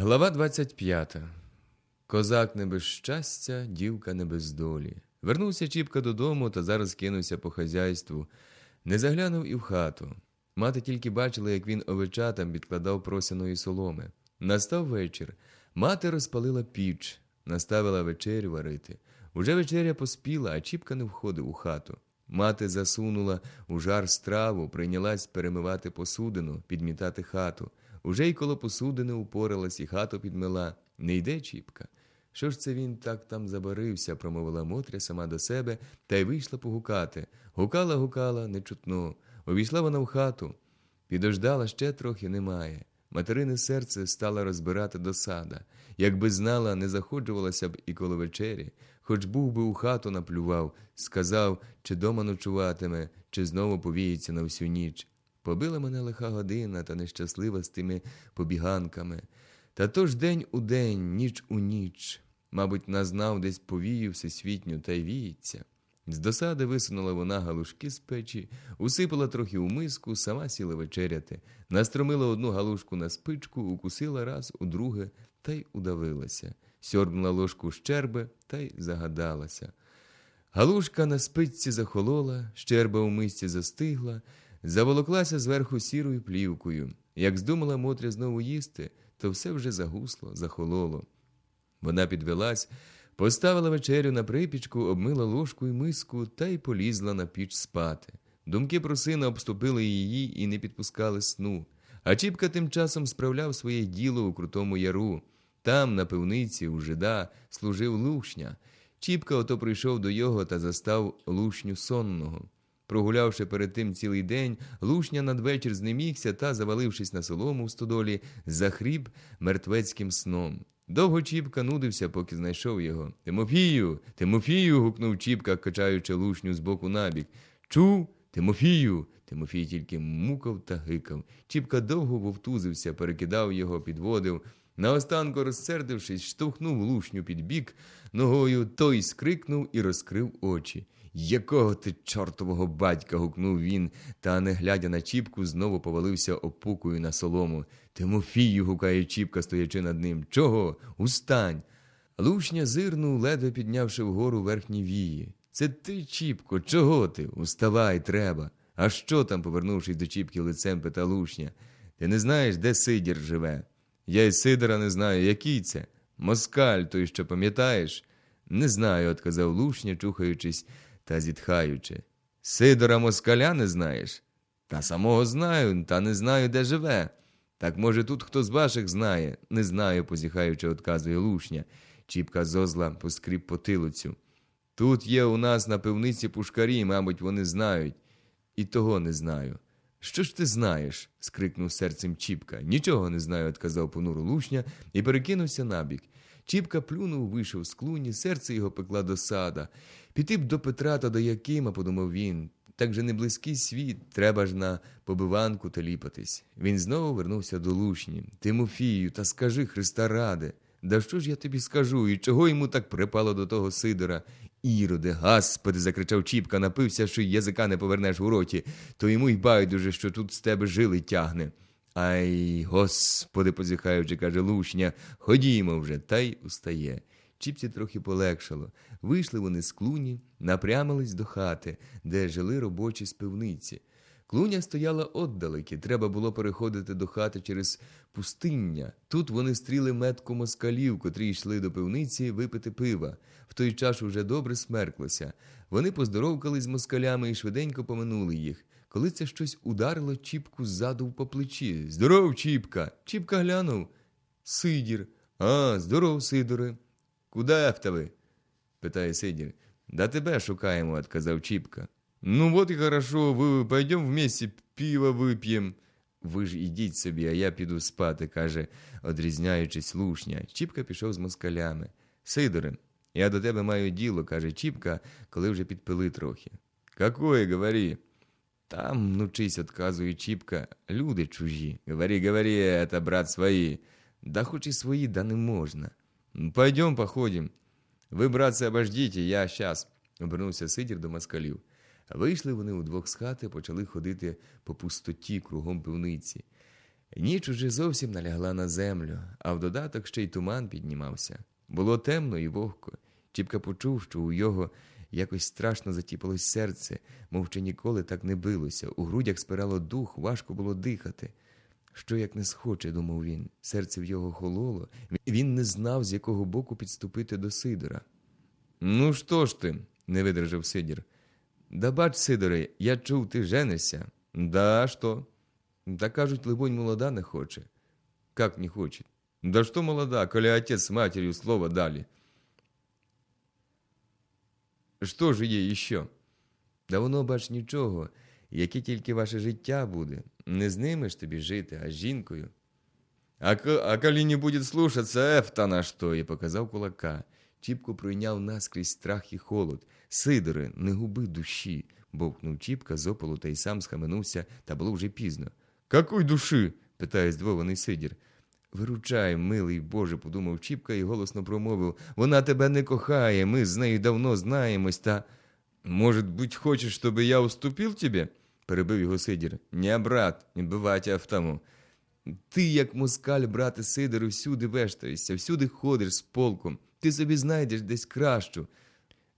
Глава 25. Козак не без щастя, дівка не без долі. Вернувся Чіпка додому та зараз кинувся по хазяйству. Не заглянув і в хату. Мати тільки бачила, як він овечатам відкладав просяної соломи. Настав вечір. Мати розпалила піч, наставила вечерю варити. Уже вечеря поспіла, а Чіпка не входив у хату. Мати засунула у жар страву, прийнялась перемивати посудину, підмітати хату. Уже й коло посудини упоралась і хату підмила. Не йде Чіпка. Що ж це він так там забарився, промовила Мотря сама до себе та й вийшла погукати. Гукала, гукала, не чутно. Увійшла вона в хату. Підождала ще трохи немає. Материне серце стала розбирати досада. Якби знала, не заходжувалася б і коло вечері, хоч був би у хату наплював, сказав, чи дома ночуватиме, чи знову повіється на всю ніч. Побила мене лиха година та нещаслива з тими побіганками. Та то ж день у день, ніч у ніч. Мабуть, назнав десь повію всесвітню та й віється. З досади висунула вона галушки з печі, усипала трохи у миску, сама сіла вечеряти, настромила одну галушку на спичку, укусила раз, удруге та й удавилася, сьорбнула ложку щерби та й загадалася. Галушка на спичці захолола, щерба у мисці застигла, заволоклася зверху сірою плівкою. Як здумала Мотря знову їсти, то все вже загусло, захололо. Вона підвелась, поставила вечерю на припічку, обмила ложку і миску та й полізла на піч спати. Думки про сина обступили її і не підпускали сну. А Чіпка тим часом справляв своє діло у крутому яру. Там, на пивниці, у жида, служив лушня. Чіпка ото прийшов до його та застав лушню сонного. Прогулявши перед тим цілий день, лушня надвечір знемігся та, завалившись на солому в стодолі, захріб мертвецьким сном. Довго Чіпка нудився, поки знайшов його. Тимофію, Тимофію. гукнув Чіпка, качаючи лушню з боку набік. Чув? Тимофію. Тимофій тільки мукав та гикав. Чіпка довго вовтузився, перекидав його, підводив. Наостанку, розсердившись, штовхнув лушню під бік ногою, той скрикнув і розкрив очі. Якого ти чортового батька? гукнув він, та, не глядя на Чіпку, знову повалився опукою на солому. Тимофію, гукає Чіпка, стоячи над ним. Чого? Устань. Лушня зирнув, ледве піднявши вгору верхні вії. Це ти, Чіпко, чого ти? Уставай, треба. А що там, повернувшись до Чіпки лицем, пита Лушня. Ти не знаєш, де Сидір живе? Я й Сидора не знаю, який це. Москаль, той що пам'ятаєш? Не знаю, отказав Лушня, чухаючись та зітхаючи. Сидора москаля не знаєш? Та самого знаю, та не знаю, де живе. Так, може, тут хто з ваших знає? Не знаю, позіхаючи, отказує Лушня. Чіпка зозла поскріб потилицю. Тут є у нас на пивниці пушкарі, мабуть, вони знають. І того не знаю. Що ж ти знаєш? скрикнув серцем Чіпка. Нічого не знаю, отказав понуру Лушня і перекинувся набік. Чіпка плюнув, вийшов з клуні, серце його пекла досада. Піти б до Петра та до Якима, подумав він. Так же не близький світ, треба ж на побиванку таліпатись. Він знову вернувся до Лушні. Тимофію, та скажи Христа ради. Да що ж я тобі скажу? І чого йому так припало до того Сидора? Іроде, гасподи, закричав Чіпка, напився, що язика не повернеш у роті, то йому й байдуже, що тут з тебе жили тягне. Ай, господи, позіхаючи, каже Лушня, ходімо вже, та й устає. Чіпці трохи полегшало. Вийшли вони з клуні, напрямились до хати, де жили робочі з пивниці. Клуня стояла отдалеки, треба було переходити до хати через пустиння. Тут вони стріли метку москалів, котрі йшли до пивниці випити пива. В той час уже добре смерклося. Вони поздоровкали з москалями і швиденько поминули їх. Коли це щось ударило Чіпку ззаду по плечі. Здоров, Чіпка! Чіпка глянув. Сидір. А, здоров, Сидоре. Куда в тебе? питає Сидір. Да тебе шукаємо, отказав Чіпка. Ну вот и хорошо, ви пойдем вместе пиво вип'єм. Ви ж ідіть собі, а я піду спати, каже, одрізняючись лушня. Чіпка пішов з москалями. Сидоре, я до тебе маю діло, каже Чіпка, коли вже підпили трохи. Какое, говори? Там, нучись, отказує Чіпка, люди чужі. Говори, говори, это, брат, свої. Да хоч і свої, да не можна. Пойдем походим. Ви, братці, обождіть, я щас, обернувся Сидір до москалів. Вийшли вони удвох з хати, почали ходити по пустоті кругом пивниці. Ніч уже зовсім налягла на землю, а в додаток ще й туман піднімався. Було темно і вогко. Чіпка почув, що у його якось страшно затіпалось серце, мов ще ніколи так не билося. У грудях спирало дух, важко було дихати. Що як не схоче, думав він. Серце в його хололо. Він не знав, з якого боку підступити до Сидора. Ну, що ж ти? не видержав Сидір. Да бач, Сидоре, я чув, ти женишся. Да, що? Да кажуть, либонь, молода не хоче. Как не хочет? Да что молода, коли отец с матерью слово дали? Що ж є іще? Да воно, бач, нічого, яке тільки ваше життя буде. Не з ними ж тобі жити, а з жінкою. А, а коли не буде слушаться, ефта на що, і показав кулака. Чіпку пройняв наскрізь страх і холод. Сидоре, не губи душі, бовкнув Чіпка з опалу та й сам схаменувся, та було вже пізно. Какой душі? питає здивований Сидір. Виручай, милий Боже, подумав Чіпка і голосно промовив. Вона тебе не кохає, ми з нею давно знаємось, та. Может быть, хочеш, щоб я уступив тебе? перебив його Сидір. Не, брат, не бивайте в тому. Ти, як москаль, брате Сидору, всюди вештаєшся, всюди ходиш з полком. Ти собі знайдеш десь кращу.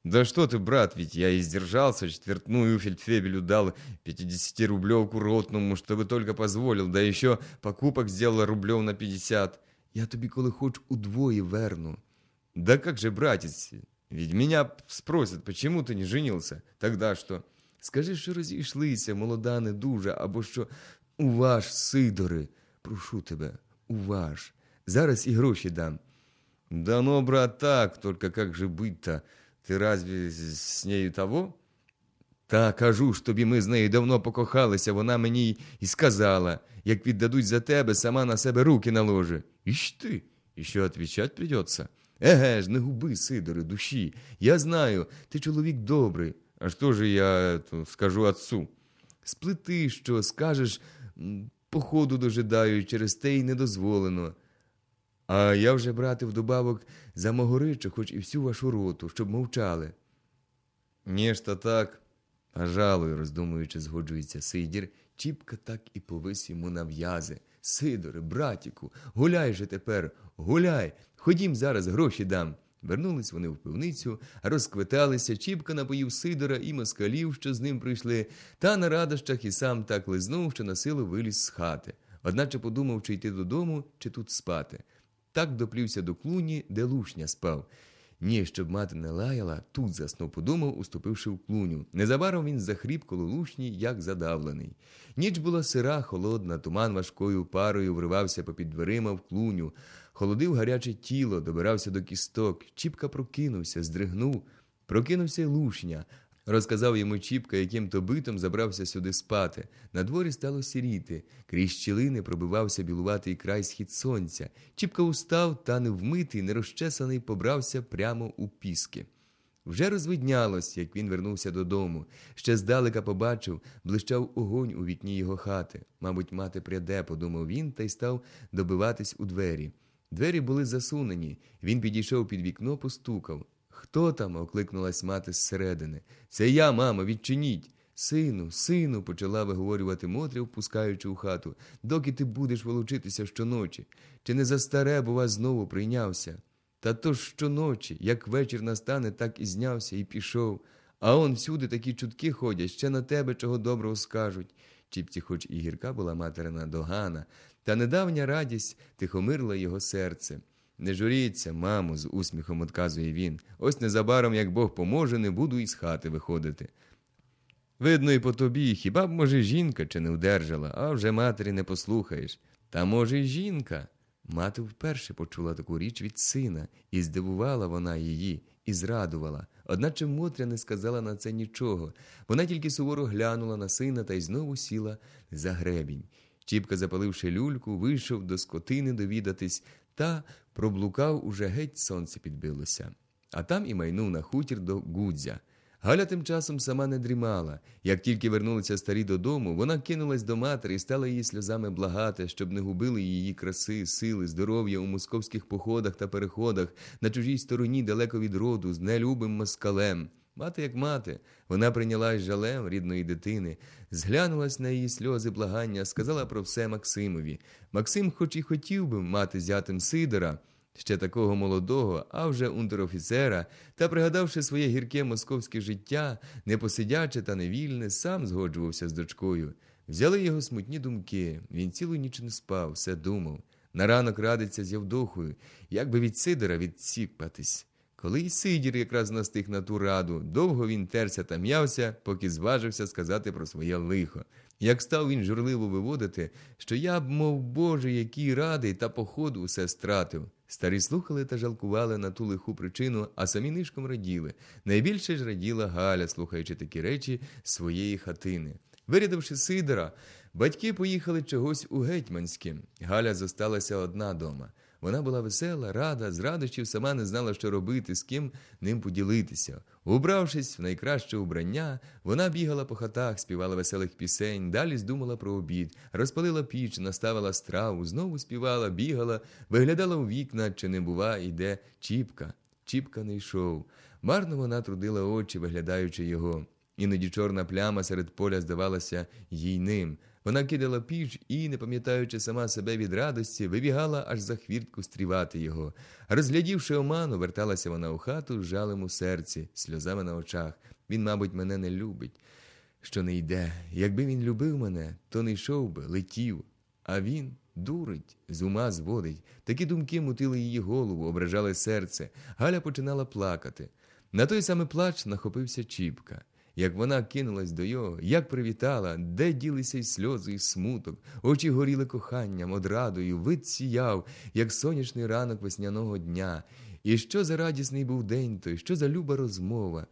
Да что ты, брат, ведь я и сдержался, четвертную фельдфебелю дал 50-рублевку ротному, чтобы только позволил, да еще покупок сделал рублев на 50. Я тобі, коли хоч удвоє верну. Да как же, братец, ведь меня спросят, почему ты не женился? Тогда что? Скажи, що розійшлися, молода не дуже, або що уваж, Сидоре, прошу тебе, уваж. Зараз і гроші дам. Да ну, брат, так, только как же быть-то? Ти разве з- нею того? Та кажу ж тобі, ми з нею давно покохалися, вона мені і сказала, як віддадуть за тебе, сама на себе руки наложи. Іщ ти, і що відповідати придеться? Еге ж, не губи, Сидоре, душі. Я знаю, ти чоловік добрий. А що ж я то, скажу отцу? Сплети, що скажеш, походу дожидаю, через те й не дозволено. А я вже, брате, вдобавок замогоричу, хоч і всю вашу роту, щоб мовчали. Ні ж та так. А жалую, роздумуючи, згоджується Сидір, Чіпка так і повис йому на в'язи. Сидоре, братіку, гуляй же тепер, гуляй, ходім зараз гроші дам. Вернулись вони в пивницю, розквиталися, Чіпка напоїв Сидора і москалів, що з ним прийшли, та на радощах і сам так лизнув, що на силу виліз з хати. Одначе подумав, чи йти додому, чи тут спати. Так доплівся до клуні, де лушня спав. Ні, щоб мати не лаяла, тут заснув, подумав, уступивши в клуню. Незабаром він захріп коло лушні, як задавлений. Ніч була сира, холодна, туман важкою парою вривався попід дверима в клуню. Холодив гаряче тіло, добирався до кісток. Чіпка прокинувся, здригнув. Прокинувся й лушня. Розказав йому Чіпка, яким то битом забрався сюди спати. На дворі стало сіріти. Крізь щілини пробивався білуватий край схід сонця. Чіпка устав та невмитий, нерозчесаний побрався прямо у піски. Вже розвиднялось, як він вернувся додому. Ще здалека побачив, блищав огонь у вікні його хати. Мабуть, мати пряде, подумав він, та й став добиватись у двері. Двері були засунені. Він підійшов під вікно, постукав. Хто там? окликнулась мати зсередини. Це я, мамо, відчиніть. Сину, сину, почала виговорювати Мотря, впускаючи у хату. Доки ти будеш волочитися щоночі? Чи не за старе, бува, знову прийнявся? Та то ж щоночі, як вечір настане, так і знявся і пішов. А он всюди такі чутки ходять, ще на тебе чого доброго скажуть. Чіпці, хоч і гірка була материна догана, та недавня радість тихомирила його серце. Не журіться, мамо, з усміхом отказує він. Ось незабаром, як Бог поможе, не буду із хати виходити. Видно, і по тобі, хіба б, може, жінка чи не вдержала, а вже матері не послухаєш. Та може, й жінка. Мати вперше почула таку річ від сина, і здивувала вона її, і зрадувала. Одначе Мотря не сказала на це нічого. Вона тільки суворо глянула на сина та й знову сіла за гребінь. Чіпка, запаливши люльку, вийшов до скотини довідатись та проблукав уже геть сонце підбилося. А там і майнув на хутір до Гудзя. Галя тим часом сама не дрімала. Як тільки вернулися старі додому, вона кинулась до матері і стала її сльозами благати, щоб не губили її краси, сили, здоров'я у московських походах та переходах, на чужій стороні далеко від роду, з нелюбим москалем. Мати як мати, вона прийнялась жалем рідної дитини, зглянулась на її сльози благання, сказала про все Максимові. Максим, хоч і хотів би мати зятем Сидора, ще такого молодого, а вже унтерофіцера, та, пригадавши своє гірке московське життя, непосидяче та невільне, сам згоджувався з дочкою. Взяли його смутні думки, він цілу ніч не спав, все думав. На ранок радиться з Явдохою, як би від Сидора відсіпатись. Коли й Сидір якраз настиг на ту раду, довго він терся та м'явся, поки зважився сказати про своє лихо. Як став він журливо виводити, що я б, мов Боже, який радий, та походу усе стратив. Старі слухали та жалкували на ту лиху причину, а самі нишком раділи. Найбільше ж раділа Галя, слухаючи такі речі своєї хатини. Вирядивши Сидора, батьки поїхали чогось у Гетьманське. Галя зосталася одна дома. Вона була весела, рада, з радощів сама не знала, що робити, з ким ним поділитися. Убравшись в найкраще убрання, вона бігала по хатах, співала веселих пісень, далі здумала про обід, розпалила піч, наставила страву, знову співала, бігала, виглядала у вікна, чи не бува, іде Чіпка. Чіпка не йшов. Марно вона трудила очі, виглядаючи його. Іноді чорна пляма серед поля здавалася їй ним. Вона кидала піч і, не пам'ятаючи сама себе від радості, вибігала аж за хвіртку стрівати його. Розглядівши оману, верталася вона у хату з жалем у серці, сльозами на очах. Він, мабуть, мене не любить, що не йде. Якби він любив мене, то не йшов би, летів. А він дурить, з ума зводить. Такі думки мутили її голову, ображали серце. Галя починала плакати. На той самий плач нахопився Чіпка. Як вона кинулась до його, як привітала, де ділися й сльози, і смуток, очі горіли коханням, одрадою, вид сіяв, як сонячний ранок весняного дня. І що за радісний був день той, що за люба розмова.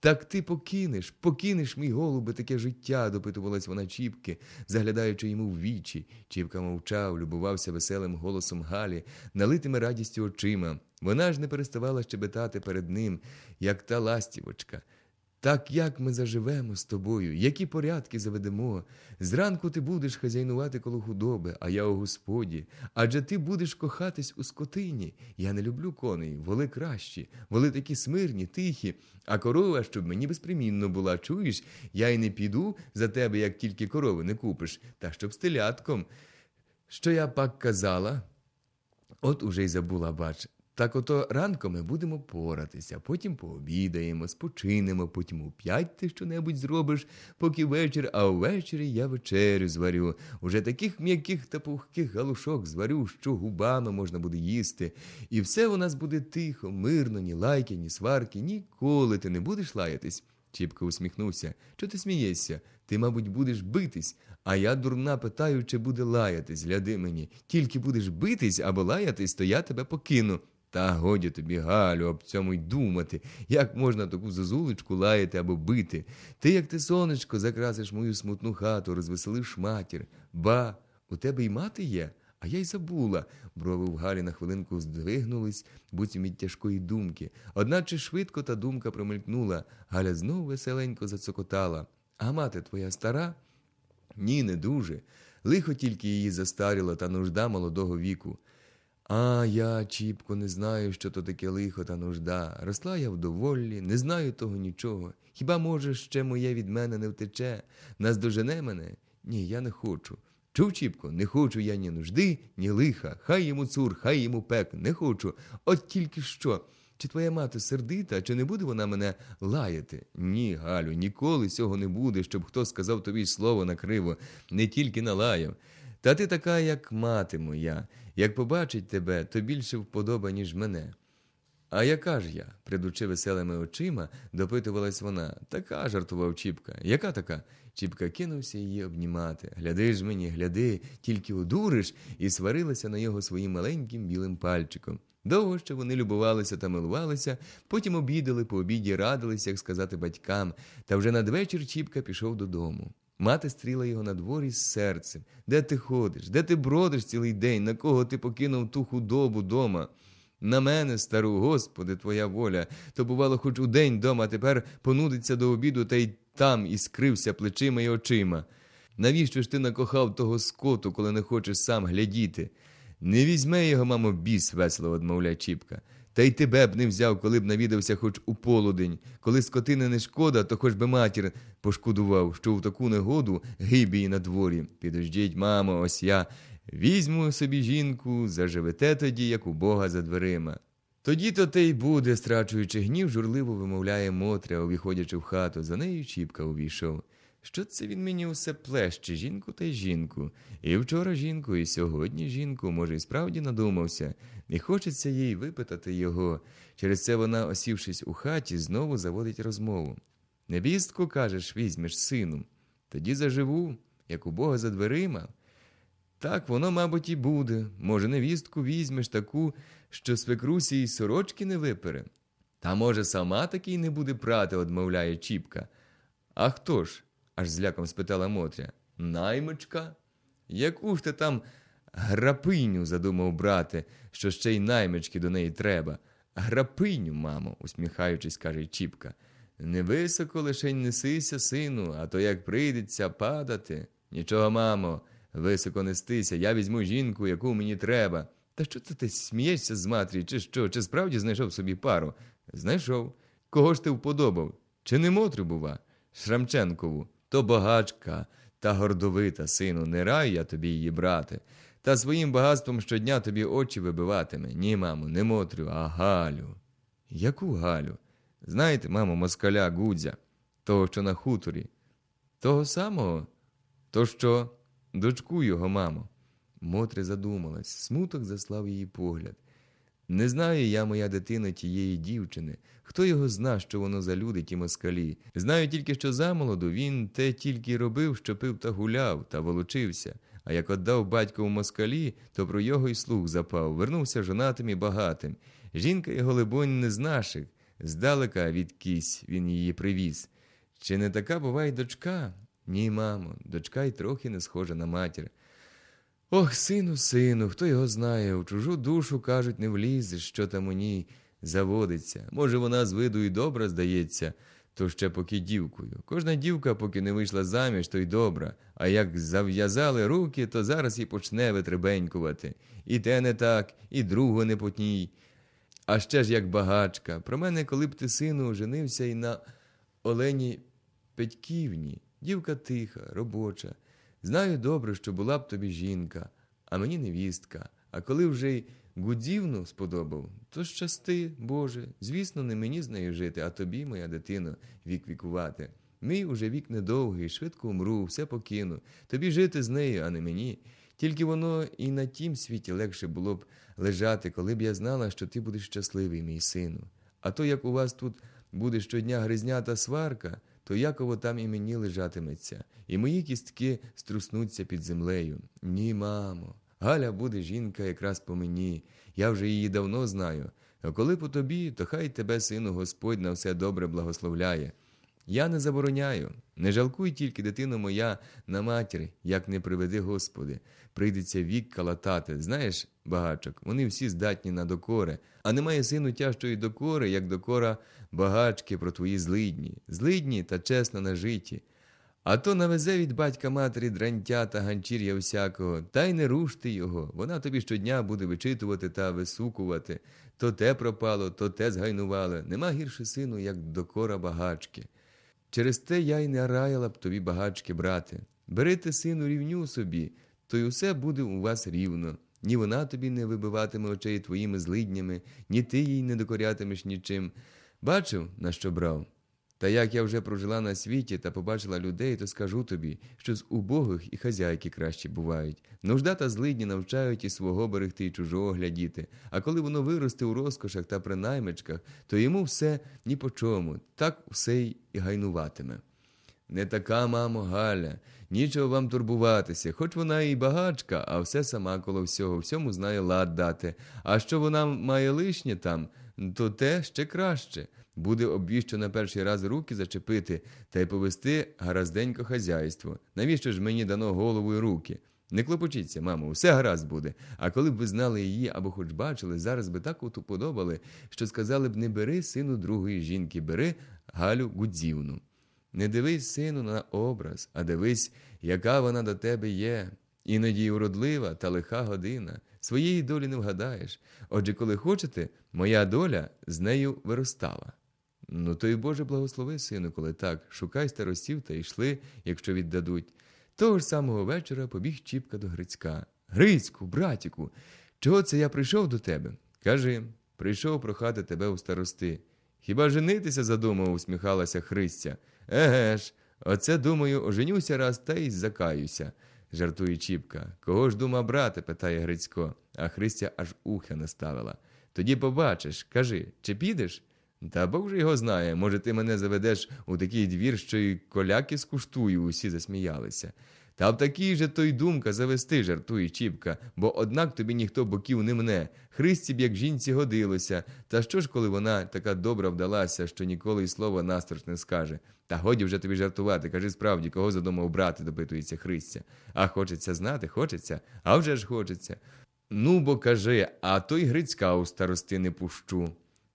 Так ти покинеш, покинеш, мій голубе, таке життя, допитувалась вона Чіпки, заглядаючи йому в вічі. Чіпка мовчав, любувався веселим голосом Галі, налитими радістю очима. Вона ж не переставала щебетати перед ним, як та ластівочка. Так як ми заживемо з тобою, які порядки заведемо. Зранку ти будеш хазяйнувати коло худоби, а я у господі. Адже ти будеш кохатись у скотині. Я не люблю коней, воли кращі, воли такі смирні, тихі, а корова, щоб мені безпримінно була. Чуєш, я й не піду за тебе, як тільки корови не купиш, та щоб з телятком. Що я пак казала? От уже й забула, бач. Так ото ранком ми будемо поратися, потім пообідаємо, спочинемо, потім у п'ять ти щонебудь зробиш, поки вечір, а ввечері я вечерю зварю. Уже таких м'яких та пухких галушок зварю, що губами можна буде їсти. І все у нас буде тихо, мирно, ні лайки, ні сварки, ніколи ти не будеш лаятись. Чіпка усміхнувся. Чого ти смієшся? Ти, мабуть, будеш битись, а я дурна питаю, чи буде лаятись, гляди мені. Тільки будеш битись або лаятись, то я тебе покину. Та годі тобі, Галю, об цьому й думати. Як можна таку зозулечку лаяти або бити? Ти, як ти, сонечко, закрасиш мою смутну хату, розвеселиш матір. Ба, у тебе й мати є? А я й забула. Брови в Галі на хвилинку здвигнулись, буцім від тяжкої думки. Одначе швидко та думка промелькнула. Галя знову веселенько зацокотала. А мати твоя стара? Ні, не дуже. Лихо тільки її застаріло та нужда молодого віку. А я, Чіпко, не знаю, що то таке лихо та нужда. Росла я вдоволі, не знаю того нічого. Хіба, може, ще моє від мене не втече? Наздожене мене? Ні, я не хочу. Чув, Чіпко, не хочу я ні нужди, ні лиха. Хай йому цур, хай йому пек, не хочу. От тільки що. Чи твоя мати сердита, чи не буде вона мене лаяти? Ні, Галю, ніколи цього не буде, щоб хто сказав тобі слово накриво, не тільки налаяв. Та ти така, як мати моя. Як побачить тебе, то більше вподоба, ніж мене. А яка ж я? придучи веселими очима, допитувалась вона. Така, жартував Чіпка. Яка така? Чіпка кинувся її обнімати. Гляди ж мені, гляди, тільки одуриш, і сварилася на його своїм маленьким білим пальчиком. Довго ще вони любувалися та милувалися, потім обідали, по обіді радилися, як сказати батькам, та вже надвечір Чіпка пішов додому. Мати стріла його на дворі з серцем. Де ти ходиш? Де ти бродиш цілий день? На кого ти покинув ту худобу дома? На мене, стару, Господи, твоя воля. То, бувало, хоч у день дома, а тепер понудиться до обіду та й там і скрився плечима й очима. Навіщо ж ти накохав того скоту, коли не хочеш сам глядіти? Не візьме його, мамо, біс, весело одмовляє Чіпка. Та й тебе б не взяв, коли б навідався хоч у полудень. Коли скотини не шкода, то хоч би матір пошкодував, що в таку негоду гибі її на дворі. Підождіть, мамо, ось я візьму собі жінку, заживете тоді, як у Бога за дверима. Тоді то те й буде, страчуючи гнів, журливо вимовляє Мотря, увіходячи в хату. За нею Чіпка увійшов. Що це він мені усе плеще, жінку та й жінку. І вчора жінку, і сьогодні жінку, може, і справді надумався. Не хочеться їй випитати його. Через це вона, осівшись у хаті, знову заводить розмову. Невістку, кажеш, візьмеш сину. Тоді заживу, як у Бога за дверима. Так воно, мабуть, і буде. Може, невістку візьмеш таку, що свекрусі й сорочки не випере. Та, може, сама такий не буде прати, одмовляє Чіпка. А хто ж? Аж зляком спитала Мотря. Наймичка? Яку ж ти там грапиню задумав брати, що ще й наймички до неї треба? Грапиню, мамо, усміхаючись, каже Чіпка. Невисоко лишень несися, сину, а то як прийдеться падати. Нічого, мамо, високо нестися, я візьму жінку, яку мені треба. Та що це ти смієшся з матері, чи що? Чи справді знайшов собі пару? Знайшов. Кого ж ти вподобав? Чи не Мотрю, бува? Шрамченкову. То багачка та гордовита, сину, не раю я тобі її брати. Та своїм багатством щодня тобі очі вибиватиме. Ні, мамо, не Мотрю, а Галю. Яку Галю? Знаєте, мамо, москаля Гудзя, того, що на хуторі. Того самого? То що? Дочку його, мамо. Мотря задумалась, смуток заслав її погляд. Не знаю я, моя дитина, тієї дівчини. Хто його зна, що воно за люди, ті москалі. Знаю тільки, що замолоду він те тільки робив, що пив та гуляв, та волочився. А як отдав батько в москалі, то про його й слух запав, вернувся жонатим і багатим. Жінка його, либонь, не з наших, здалека від кісь він її привіз. Чи не така буває дочка? Ні, мамо, дочка й трохи не схожа на матір. Ох, сину, сину, хто його знає, у чужу душу, кажуть, не влізеш, що там у ній заводиться. Може, вона з виду і добра здається, то ще поки дівкою. Кожна дівка, поки не вийшла заміж, то й добра, а як зав'язали руки, то зараз і почне витребенькувати. І те не так, і другу не потній. А ще ж як багачка. Про мене, коли б ти, сину, женився і на Олені Петьківні, дівка тиха, робоча. Знаю добре, що була б тобі жінка, а мені невістка. А коли вже й Гудзівну сподобав, то щасти, Боже, звісно, не мені з нею жити, а тобі, моя дитино, вік вікувати. Мій уже вік недовгий, швидко умру, все покину. Тобі жити з нею, а не мені. Тільки воно і на тім світі легше було б лежати, коли б я знала, що ти будеш щасливий, мій сину. А то, як у вас тут буде щодня гризнята сварка, то яково там і мені лежатиметься, і мої кістки струснуться під землею. Ні, мамо, Галя буде жінка якраз по мені. Я вже її давно знаю. А коли по тобі, то хай тебе, сину, Господь на все добре благословляє. Я не забороняю, не жалкуй тільки, дитино моя, на матір, як не приведи, Господи. Прийдеться вік калатати. Знаєш, багачок, вони всі здатні на докори, а немає сину тяжчої докори, як докора багачки про твої злидні, злидні та чесно нажиті. А то навезе від батька матері дрантя та ганчір'я всякого, та й не рушти його. Вона тобі щодня буде вичитувати та висукувати. То те пропало, то те згайнували. Нема гірше сину, як докора багачки. Через те я й не раяла б тобі багачки брати. Бери ти, сину, рівню собі, то й усе буде у вас рівно. Ні вона тобі не вибиватиме очей твоїми злиднями, ні ти їй не докорятимеш нічим. Бачив, на що брав? Та як я вже прожила на світі та побачила людей, то скажу тобі, що з убогих і хазяйки кращі бувають. Нужда та злидні навчають і свого берегти, і чужого глядіти. А коли воно виросте у розкошах та при наймичках, то йому все ні по чому, так все й гайнуватиме. Не така, мамо, Галя, нічого вам турбуватися, хоч вона і багачка, а все сама коло всього, всьому знає лад дати. А що вона має лишнє там, то те ще краще. Буде обвіщо на перший раз руки зачепити та й повести гаразденько хазяйство. Навіщо ж мені дано голову і руки? Не клопочіться, мамо, все гаразд буде. А коли б ви знали її або хоч бачили, зараз би так от уподобали, що сказали б не бери сину другої жінки, бери Галю Гудзівну. Не дивись, сину, на образ, а дивись, яка вона до тебе є. Іноді уродлива та лиха година. своєї долі не вгадаєш. Отже, коли хочете, моя доля з нею виростала. Ну, то й Боже благослови, сину, коли так, шукай старостів та йшли, якщо віддадуть. Того ж самого вечора побіг Чіпка до Грицька. Грицьку, братіку, чого це я прийшов до тебе? Кажи, прийшов прохати тебе у старости. Хіба женитися задумав, усміхалася Христя. Еге ж, оце, думаю, оженюся раз та й закаюся, жартує Чіпка. Кого ж дума брати? питає Грицько, а Христя аж ухи наставила. Тоді побачиш, кажи, чи підеш? Та Бог же його знає. Може, ти мене заведеш у такий двір, що й коляки скуштую, усі засміялися. Та в такій же то й думка завести, жартує Чіпка, бо однак тобі ніхто боків не мне. Христі б як жінці годилося. Та що ж, коли вона така добра вдалася, що ніколи й слова насторч не скаже? Та годі вже тобі жартувати, кажи справді, кого задумав брати, допитується Христя. А хочеться знати, хочеться, а вже ж хочеться. Ну, бо кажи, а той Грицька у старости не пущу.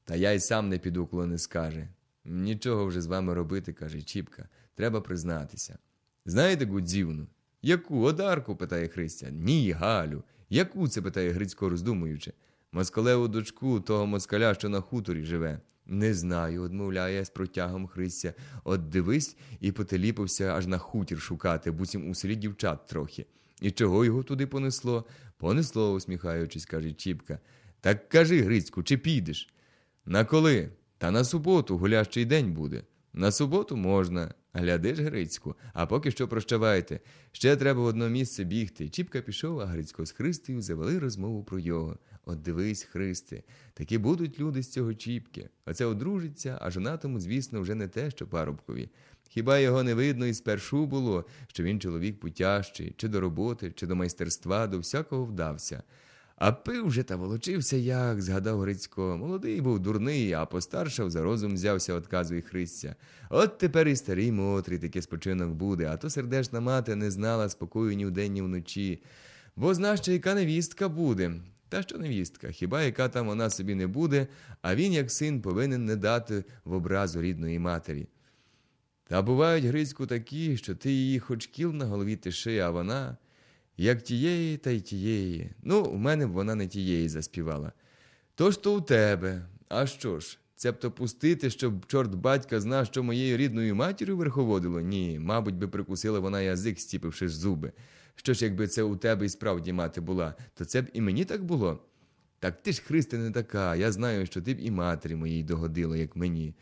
Та я й сам не піду, коли не скаже. Нічого вже з вами робити, каже Чіпка. Треба признатися. Знаєте Гудзівну? Яку одарку? питає Христя. Ні, Галю. Яку це питає Грицько, роздумуючи. Москалеву дочку того москаля, що на хуторі живе. Не знаю, одмовляє з протягом Христя. От дивись і потеліпався аж на хутір шукати, буцім у селі дівчат трохи. І чого його туди понесло? Понесло, усміхаючись, каже Чіпка. Так кажи, Грицьку, чи підеш? На коли? Та на суботу гулящий день буде. На суботу можна. Глядиш, Грицьку, а поки що прощавайте. Ще треба в одно місце бігти. Чіпка пішов, а Грицько з Христею завели розмову про його. От дивись, Христе, такі будуть люди з цього Чіпки. Оце одружиться, а жонатому, звісно, вже не те, що парубкові. Хіба його не видно і спершу було, що він чоловік путящий, чи до роботи, чи до майстерства, до всякого вдався. А пив вже та волочився як, згадав Грицько. Молодий був дурний, а постаршав за розум взявся, отказує Христя. От тепер і старий Мотрі такий спочинок буде, а то сердешна мати не знала спокою ні вдень, ні вночі. Бо зна, що яка невістка буде. Та що невістка, хіба яка там вона собі не буде, а він, як син, повинен не дати в образу рідної матері. Та бувають Грицьку такі, що ти її хоч кіл на голові тиши, а вона. Як тієї, та й тієї. Ну, у мене б вона не тієї заспівала. Тож то у тебе. А що ж, цебто пустити, щоб чорт батька знав, що моєю рідною матір'ю верховодило? Ні, мабуть, би прикусила вона язик, стіпивши зуби. Що ж, якби це у тебе і справді мати була, то це б і мені так було. Так ти ж, Христе, не така. Я знаю, що ти б і матері моїй догодила, як мені.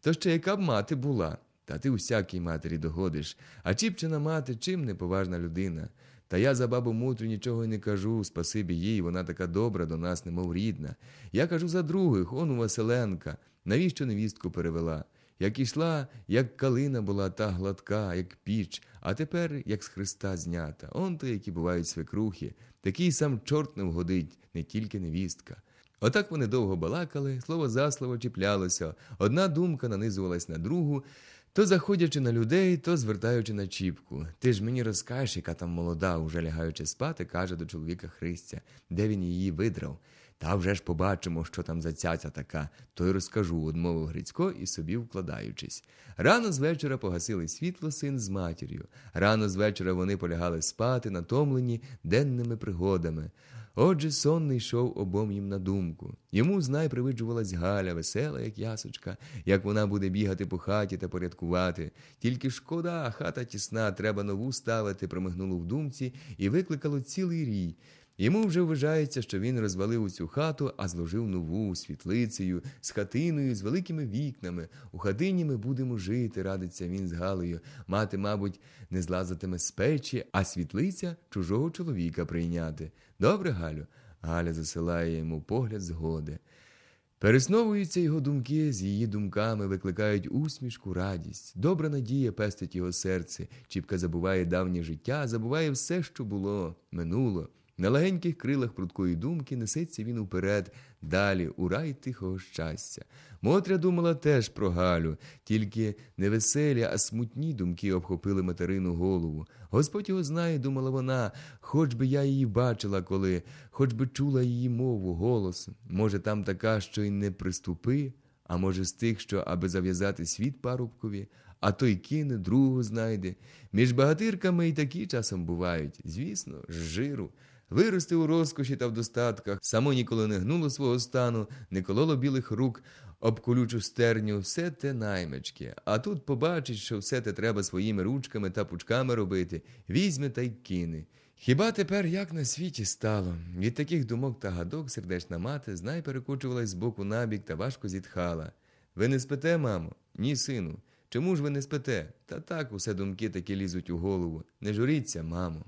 То ще яка б мати була? Та ти усякій матері догодиш. А Чіпчина мати чим неповажна людина. Та я за бабу Мутрю нічого й не кажу, спасибі їй, вона така добра до нас, немов рідна. Я кажу за других, он у Василенка. Навіщо невістку перевела? Як ішла, як калина була та гладка, як піч, а тепер як з Христа знята. Он то, які бувають свекрухи, такий сам чорт не вгодить, не тільки невістка. Отак вони довго балакали, слово за слово чіплялося, одна думка нанизувалась на другу, то заходячи на людей, то звертаючи на чіпку. Ти ж мені розкажеш, яка там молода, уже лягаючи спати, каже до чоловіка Христя, де він її видрав. Та вже ж побачимо, що там за цяця така, то й розкажу, одмовив Грицько і собі вкладаючись. Рано з вечора погасили світло син з матір'ю. Рано з вечора вони полягали спати, натомлені денними пригодами. Отже, сон не йшов обом їм на думку. Йому знай привиджувалась Галя, весела, як ясочка, як вона буде бігати по хаті та порядкувати. Тільки шкода, хата тісна, треба нову ставити, промигнуло в думці і викликало цілий рій. Йому вже вважається, що він розвалив цю хату, а зложив нову світлицею, з хатиною, з великими вікнами. У хатині ми будемо жити, радиться він з Галею. Мати, мабуть, не злазитиме з печі, а світлиця чужого чоловіка прийняти. Добре, Галю? Галя засилає йому погляд згоди. Пересновуються його думки з її думками, викликають усмішку, радість. Добра надія пестить його серце. Чіпка забуває давнє життя, забуває все, що було, минуло. На легеньких крилах прудкої думки несеться він уперед, далі, у рай тихого щастя. Мотря думала теж про Галю, тільки не веселі, а смутні думки обхопили материну голову. Господь його знає, думала вона, хоч би я її бачила коли, хоч би чула її мову, голос. Може, там така, що й не приступи, а може, з тих, що аби зав'язати світ парубкові, а той кине, другого знайде. Між багатирками і такі часом бувають, звісно, з жиру. Вирости у розкоші та в достатках, само ніколи не гнуло свого стану, не кололо білих рук об колючу стерню, все те наймички. А тут побачить, що все те треба своїми ручками та пучками робити, візьме та й кине. Хіба тепер як на світі стало? Від таких думок та гадок сердечна мати знай перекочувалась з боку на бік та важко зітхала. Ви не спите, мамо? Ні, сину. Чому ж ви не спите? Та так усе думки такі лізуть у голову. Не журіться, мамо.